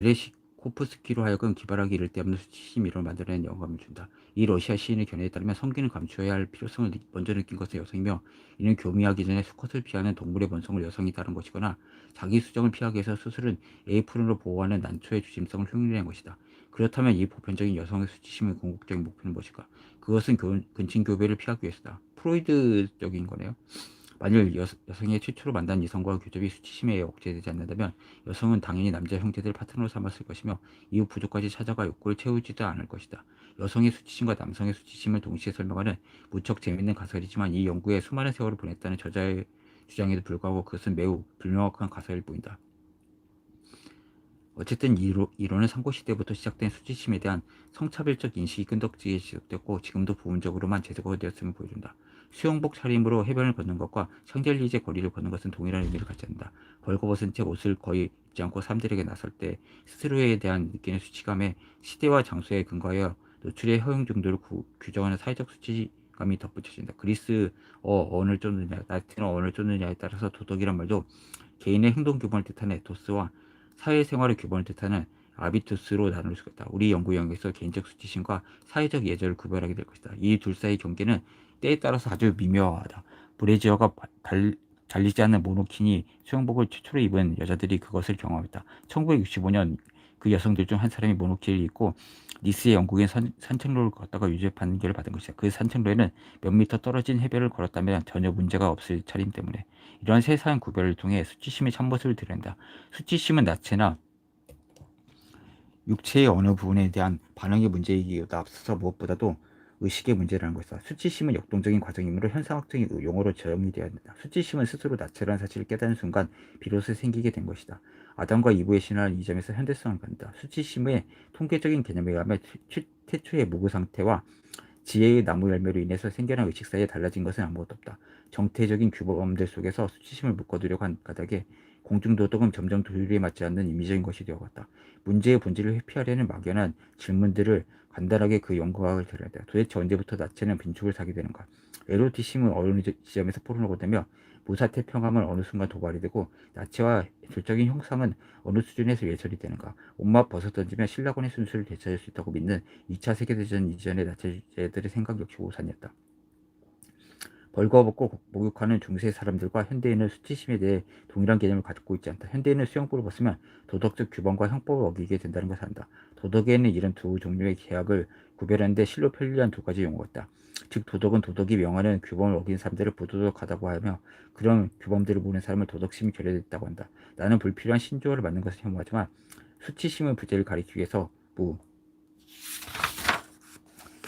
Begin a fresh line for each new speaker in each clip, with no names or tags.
레시코프스키로 하여금 기발하기 이를 데 없는 수치심 이론을 만들어낸 영감을 준다. 이 러시아 시인의 견해에 따르면 성기는 감추어야 할 필요성을 느- 먼저 느낀 것은 여성이며 이는 교미하기 전에 수컷을 피하는 동물의 본성을 여성이 따른 것이거나 자기 수정을 피하기 위해서 스스로는 에이프론으로 보호하는 난초의 주심성을 흉내낸 것이다. 그렇다면 이 보편적인 여성의 수치심의 궁극적인 목표는 무엇일까? 그것은 교, 근친 교배를 피하기 위해서다. 프로이드적인 거네요. 만일 여, 여성의 최초로 만난 이성과 교접이 수치심에 억제되지 않는다면 여성은 당연히 남자 형제들을 파트너로 삼았을 것이며 이후 부족까지 찾아가 욕구를 채우지도 않을 것이다. 여성의 수치심과 남성의 수치심을 동시에 설명하는 무척 재밌는 가설이지만 이 연구에 수많은 세월을 보냈다는 저자의 주장에도 불구하고 그것은 매우 불명확한 가설일 뿐이다. 어쨌든 이로, 이론은 삼국시대부터 시작된 수치심에 대한 성차별적 인식이 끈덕지게 지속되었고 지금도 부분적으로만 제거가 되었음을 보여준다. 수영복 차림으로 해변을 걷는 것과 샹젤리제 거리를 걷는 것은 동일한 의미를 갖지 않는다. 벌거벗은 채 옷을 거의 입지 않고 사람들에게 나설 때 스스로에 대한 느끼는 수치감에 시대와 장소에 근거하여 노출의 허용 정도를 구, 규정하는 사회적 수치감이 덧붙여진다. 그리스어 언을 쫓느냐, 라틴어 언을 쫓느냐에 따라서 도덕이란 말도 개인의 행동 규범을 뜻하는 에토스와 사회생활의 규범을 뜻하는 아비투스로 나눌 수가 있다. 우리 연구 영역에서 개인적 수치심과 사회적 예절을 구별하게 될 것이다. 이 둘 사이의 경계는 때에 따라서 아주 미묘하다. 브레지어가 달, 잘리지 않는 모노킨이 수영복을 최초로 입은 여자들이 그것을 경험했다. 1965년 그 여성들 중 한 사람이 모노키를 입고 니스의 영국인 산, 산책로를 걷다가 유죄 판결을 받은 것이다. 그 산책로에는 몇 미터 떨어진 해변을 걸었다면 전혀 문제가 없을 차림 때문에 이러한 세세한 구별을 통해 수치심의 참모습을 드러낸다. 수치심은 나체나 육체의 어느 부분에 대한 반응의 문제이기보다 앞서서 무엇보다도 의식의 문제라는 것이다. 수치심은 역동적인 과정이므로 현상학적인 용어로 정의되어야 한다. 수치심은 스스로 나체라는 사실을 깨닫는 순간 비로소 생기게 된 것이다. 아담과 이브의 신화는 이 점에서 현대성을 갖는다. 수치심의 통계적인 개념에 의하면 태초의 무구 상태와 지혜의 나무 열매로 인해서 생겨난 의식 사이에 달라진 것은 아무것도 없다. 정태적인 규범들 속에서 수치심을 묶어두려고 한 까닭에 공중도덕은 점점 도율에 맞지 않는 임의적인 것이 되어갔다. 문제의 본질을 회피하려는 막연한 질문들을 간단하게 그 연구학을 드러낸다. 도대체 언제부터 나체는 빈축을 사게 되는가? 에로티심은 어느 지점에서 포론을 되며 무사태 평함은 어느 순간 도발이 되고 나체와 절적인 형상은 어느 수준에서 예절이 되는가? 온맛 벗어 던지면 신라곤의 순수를 되찾을 수 있다고 믿는 2차 세계대전 이전의 나체들의 생각 역시 오산이었다. 벌거벗고 목욕하는 중세 사람들과 현대인은 수치심에 대해 동일한 개념을 갖고 있지 않다. 현대인은 수영복을 벗으면 도덕적 규범과 형법을 어기게 된다는 것을 안다. 도덕에는 이런 두 종류의 계약을 구별하는데 실로 편리한 두 가지 용어가 있다. 즉 도덕은 도덕이 명하는 규범을 어긴 사람들을 부도덕하다고 하며 그런 규범들을 모르는 사람을 도덕심이 결여됐다고 한다. 나는 불필요한 신조어를 만든 것을 혐오하지만 수치심의 부재를 가리키기 위해서 무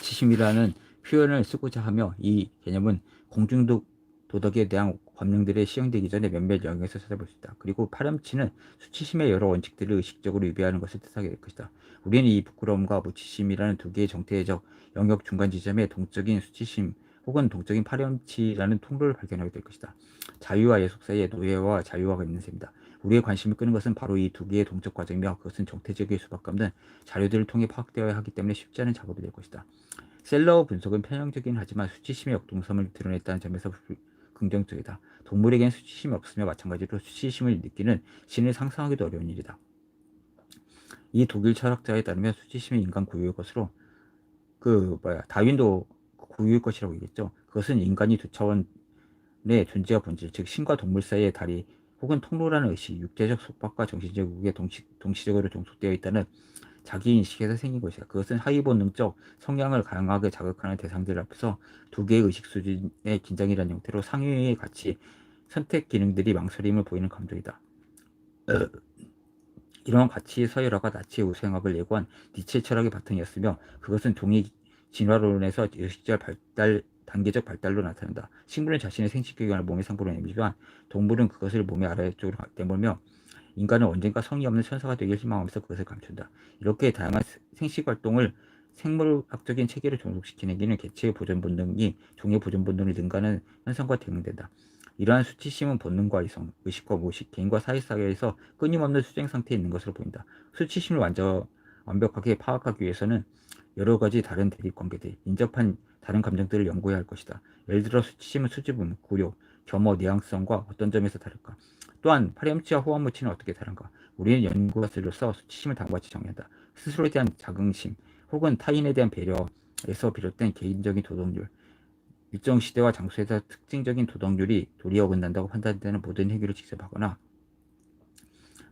치심이라는 표현을 쓰고자 하며 이 개념은 공중도 도덕에 대한 법령들이 시행되기 전에 몇몇 영역에서 찾아볼 수 있다. 그리고 파렴치는 수치심의 여러 원칙들을 의식적으로 위배하는 것을 뜻하게 될 것이다. 우리는 이 부끄러움과 무치심이라는 두 개의 정태적 영역 중간 지점에 동적인 수치심 혹은 동적인 파렴치라는 통로를 발견하게 될 것이다. 자유와 예속 사이에 노예와 자유화가 있는 셈이다. 우리의 관심을 끄는 것은 바로 이 두 개의 동적 과정이며 그것은 정태적일 수밖에 없는 자료들을 통해 파악되어야 하기 때문에 쉽지 않은 작업이 될 것이다. 셀러 분석은 편향적이긴 하지만 수치심의 역동성을 드러냈다는 점에서 긍정적이다. 동물에겐 수치심이 없으며 마찬가지로 수치심을 느끼는 신을 상상하기도 어려운 일이다. 이 독일 철학자에 따르면 수치심이 인간 고유의 것으로 그 뭐야 다윈도 고유의 것이라고 얘기했죠. 그것은 인간이 두 차원의 존재와 본질, 즉 신과 동물 사이의 다리 혹은 통로라는 의식, 육체적 속박과 정신적 우에 동시, 동시적으로 종속되어 있다는 자기 인식에서 생긴 것이다. 그것은 하위 본능적 성향을 강하게 자극하는 대상들 앞에서 두 개의 의식 수준의 긴장이라는 형태로 상위의 가치, 선택 기능들이 망설임을 보이는 감정이다. 이러한 가치의 서열화가 나치의 우생학을 예고한 니체 철학의 바탕이었으며 그것은 종이 진화론에서 의식적 발달 단계적 발달로 나타난다. 식물은 자신의 생식기관을 몸의 상부로 내밀지만 동물은 그것을 몸의 아래쪽으로 내몰며 인간은 언젠가 성의 없는 천사가 되길 희망하면서 그것을 감춘다. 이렇게 다양한 생식 활동을 생물학적인 체계를 종속시키는 기는 개체의 보존 본능이 종의 보존 본능을 능가하는 현상과 대응된다. 이러한 수치심은 본능과 이성, 의식과 무의식, 개인과 사회 사회에서 끊임없는 수쟁 상태에 있는 것으로 보인다. 수치심을 완전 완벽하게 파악하기 위해서는 여러 가지 다른 대립 관계들, 인접한 다른 감정들을 연구해야 할 것이다. 예를 들어 수치심은 수줍음, 굴욕, 겸허, 뉘앙성과 어떤 점에서 다를까? 또한 파렴치와 호환무치는 어떻게 다른가? 우리는 연구가로서 수치심을 다음과 같이 정의한다. 스스로에 대한 자긍심 혹은 타인에 대한 배려에서 비롯된 개인적인 도덕률 일정 시대와 장소에서 특징적인 도덕률이 도리어 어긋난다고 판단되는 모든 행위를 직접하거나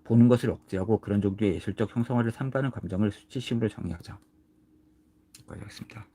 보는 것을 억제하고 그런 종류의 예술적 형성화를 삼가는 감정을 수치심으로 정의하자. 하겠습니다.